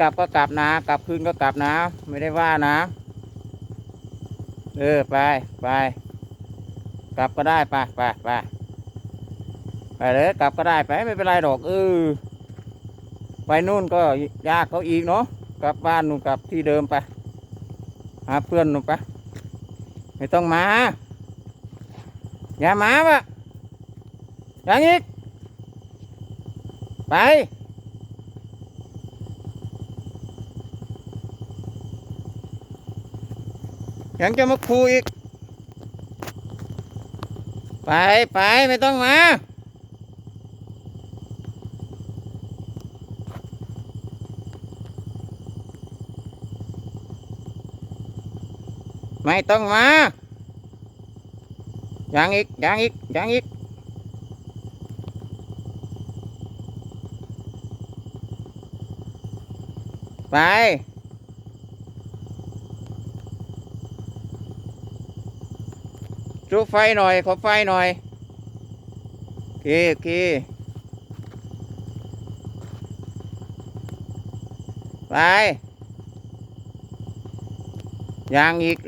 กลับก็กลับนะ กลับคืนก็กลับนะ ไม่ได้ว่านะ เออไปไปกลับก็ได้ไปไปไปไปเลยกลับก็ได้ไปไม่เป็นไรดอกเออไปนู่นก็ยากเขาอีกเนาะกลับบ้านนู่นกลับที่เดิมไปหาเพื่อนนู่นไปไม่ต้องมา อย่ามาวะอย่างอีกไป ยังจะมาคูอีก ไปไปไม่ต้องมา ไม่ต้องมา ยังอีก ยังอีก ยังอีกไป จุไฟหน่อย ขอไฟหน่อยโอเคโอเคไปยังอีก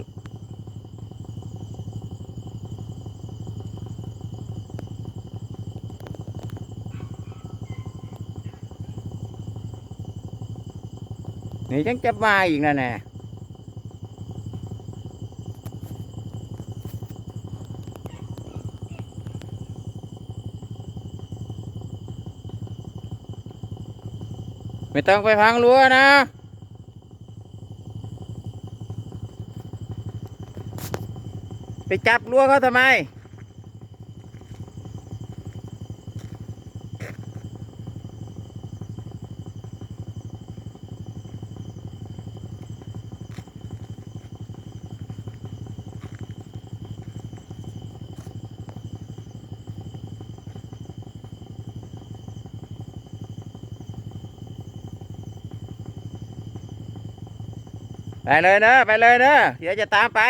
นี่ยังจะมาอีกนะเนี่ย ไม่ต้องไปพังรั้วนะ ไปจับรั้วเขาทำไม ไปเลยนะไปเลยนะเดี๋ยวจะตามไป